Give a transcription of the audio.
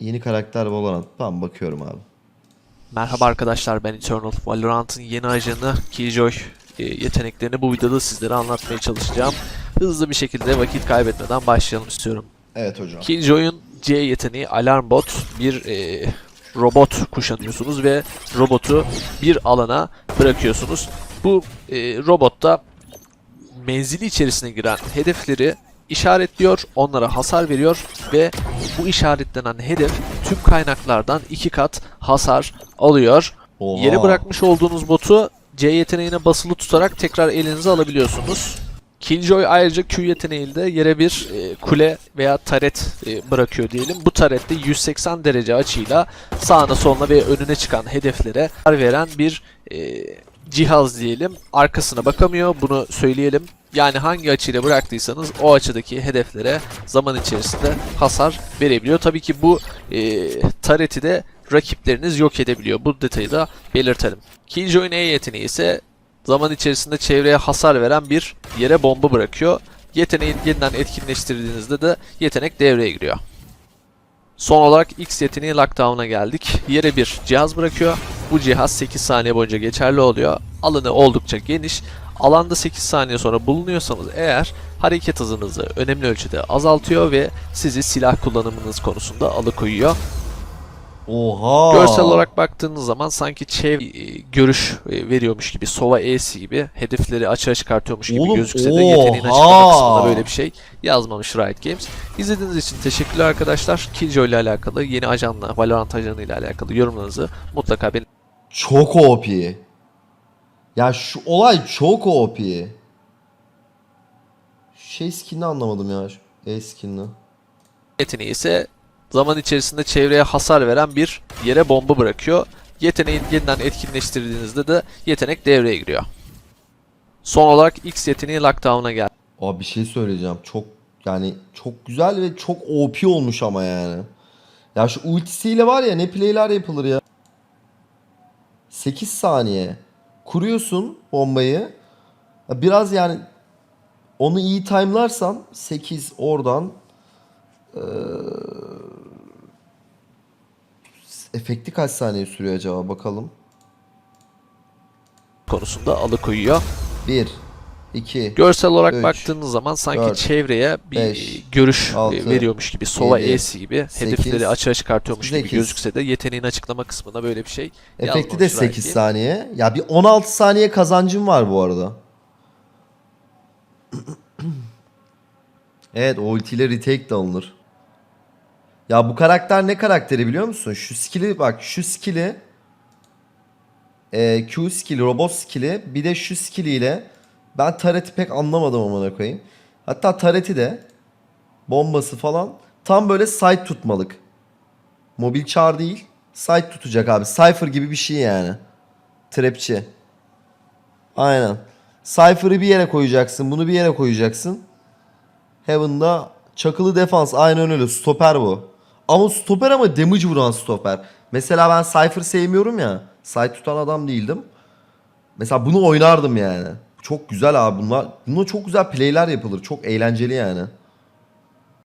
Yeni karakter Valorant. Tamam bakıyorum abi. Merhaba arkadaşlar ben Eternal. Valorant'ın yeni ajanı Killjoy e, yeteneklerini bu videoda sizlere anlatmaya çalışacağım. Hızlı bir şekilde vakit kaybetmeden başlayalım istiyorum. Evet hocam. Killjoy'un C yeteneği Alarm Bot bir e, robot kuşanıyorsunuz ve robotu bir alana bırakıyorsunuz. Bu e, robotta menzili içerisine giren hedefleri işaretliyor, onlara hasar veriyor ve bu işaretlenen hedef tüm kaynaklardan iki kat hasar alıyor. Oha. Yere bırakmış olduğunuz botu C yeteneğine basılı tutarak tekrar elinize alabiliyorsunuz. Killjoy ayrıca Q yeteneğiyle yere bir e, kule veya taret e, bırakıyor diyelim. Bu tarette 180 derece açıyla sağına soluna ve önüne çıkan hedeflere hasar veren bir e, cihaz diyelim. Arkasına bakamıyor bunu söyleyelim. Yani hangi açıyla bıraktıysanız o açıdaki hedeflere zaman içerisinde hasar verebiliyor. Tabii ki bu e, tareti de rakipleriniz yok edebiliyor. Bu detayı da belirtelim. Killjoy'un E yeteneği ise zaman içerisinde çevreye hasar veren bir yere bomba bırakıyor. Yeteneği yeniden etkinleştirdiğinizde de yetenek devreye giriyor. Son olarak X yeteneği lockdown'a geldik. Yere bir cihaz bırakıyor. Bu cihaz 8 saniye boyunca geçerli oluyor. Alanı oldukça geniş. Alanda 8 saniye sonra bulunuyorsanız eğer hareket hızınızı önemli ölçüde azaltıyor ve sizi silah kullanımınız konusunda alıkoyuyor. Oha. Görsel olarak baktığınız zaman sanki çev e, görüş e, veriyormuş gibi, Sova E'si gibi hedefleri açığa çıkartıyormuş gibi Oğlum, gözükse de yeteneğin açıklama kısmında böyle bir şey yazmamış Riot Games. İzlediğiniz için teşekkürler arkadaşlar. Killjoy ile alakalı, yeni ajanla, Valorant ajanı ile alakalı yorumlarınızı mutlaka benim Çok OP. Ya şu olay çok OP. Şey skinini anlamadım ya. E skinini. yeteneği ise zaman içerisinde çevreye hasar veren bir yere bomba bırakıyor. Yeteneği yeniden etkinleştirdiğinizde de yetenek devreye giriyor. Son olarak X yeteneği lockdown'a geldi. Abi bir şey söyleyeceğim. Çok yani çok güzel ve çok OP olmuş ama yani. Ya şu ultisiyle var ya ne playler yapılır ya. 8 saniye. Kuruyorsun bombayı. Biraz yani onu iyi time'larsan 8 oradan eee, efekti kaç saniye sürüyor acaba bakalım. konusunda alıkoyuyor. 1 2 Görsel olarak Üç, baktığınız zaman sanki dört, çevreye bir beş, görüş altı, veriyormuş gibi, Sova yedi, E'si gibi sekiz, hedefleri açığa çıkartıyormuş gibi sekiz. gözükse de yeteneğin açıklama kısmında böyle bir şey Efekti de yazmamış Riot 8 Games. saniye. Ya bir 16 saniye kazancım var bu arada. evet o ultiyle retake de alınır. Ya bu karakter ne karakteri biliyor musun? Şu skill'i bak şu skill'i e, Q skill'i, robot skill'i bir de şu skill'iyle ben Taret'i pek anlamadım amına koyayım. Hatta Taret'i de bombası falan tam böyle side tutmalık. Mobil çar değil. Site tutacak abi. Cypher gibi bir şey yani. Trapçi. Aynen. Cypher'ı bir yere koyacaksın. Bunu bir yere koyacaksın. Heaven'da çakılı defans. Aynen öyle. Stoper bu. Ama stoper ama damage vuran stoper. Mesela ben Cypher sevmiyorum ya. Site tutan adam değildim. Mesela bunu oynardım yani. Çok güzel abi bunlar. Bununla çok güzel playler yapılır. Çok eğlenceli yani.